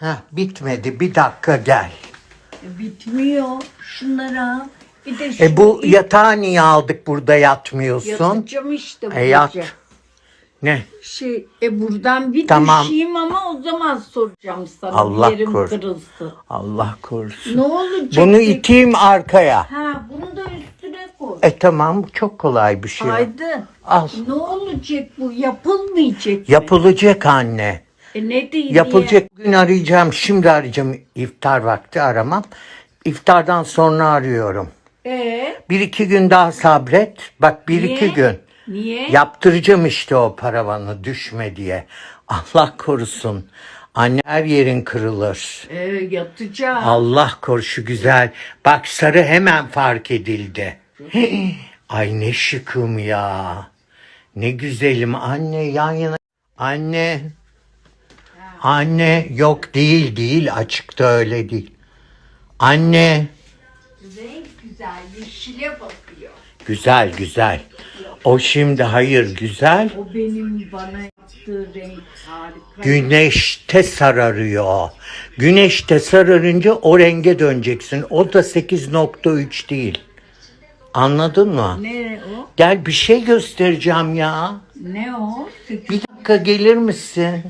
Heh, bitmedi. Bir dakika gel. E, Bitmiyor. Şunlara. Bir de şu E bu yatağı niye aldık burada yatmıyorsun? yatacağım işte bu E yat. gece. Ne? Şey, e buradan bir Tamam. düşeyim ama o zaman soracağım sana. Allah Yerim korusun. kırılsın. Allah korusun. Ne olacak? Bunu peki? iteyim arkaya. Ha bunu da üstüne koy. E tamam çok kolay bir şey. Aydın. Al. Ne olacak bu? Yapılmayacak. mı? Yapılacak anne. E ne değil Yapılacak gün arayacağım. Şimdi arayacağım. İftar vakti aramam. İftardan sonra arıyorum. E Bir iki gün daha sabret. Bak bir Niye? iki gün. niye? Yaptıracağım işte o paravanı düşme diye. Allah korusun. Anne her yerin kırılır. E yatacağım. Allah korusu güzel. Bak sarı hemen fark edildi. Ay ne şıkım ya. Ne güzelim anne yan yana. Anne. Anne yok değil değil açıkta öyle değil. Anne. Renk güzel. Yeşile bakıyor. Güzel güzel. O şimdi hayır güzel. O benim bana yaptığı renk harika. Güneşte sararıyor. Güneşte sararınca o renge döneceksin. O da 8.3 değil. Anladın mı? Ne o? Gel bir şey göstereceğim ya. Ne o? Sekiz- Bir dakika gelir misin?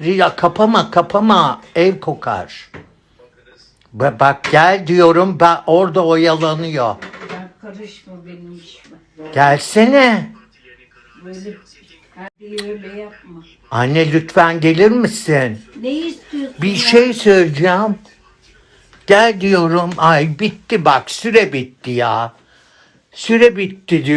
Riya kapama kapama ev kokar. Ba- Bak gel diyorum ben orada oyalanıyor. Sen karışma benim işime. Gelsene. Böyle her şeyi öyle yapma. Anne lütfen gelir misin? Ne istiyorsun? Bir ya? şey söyleyeceğim. Gel diyorum. Ay bitti bak süre bitti ya. Süre bitti diyor.